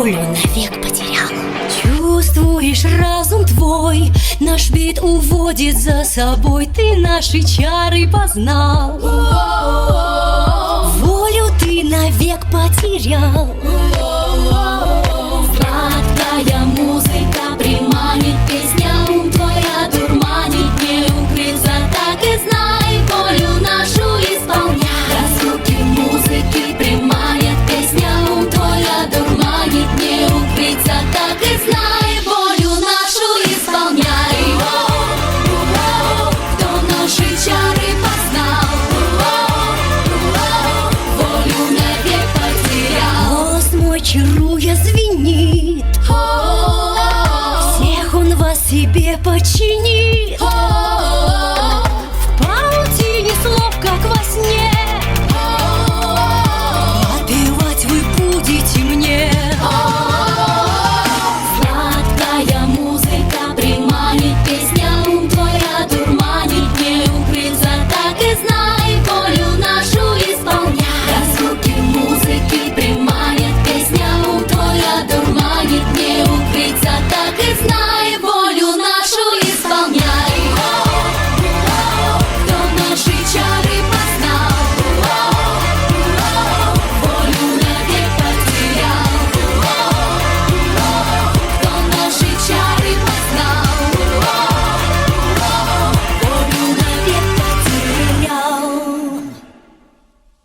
волю навек потерял. Чувствуешь разум твой Наш бит уводит за собой. Ты наши чары познал. Волю ты навек потерял. чаруя звенит. Всех он вас себе починит.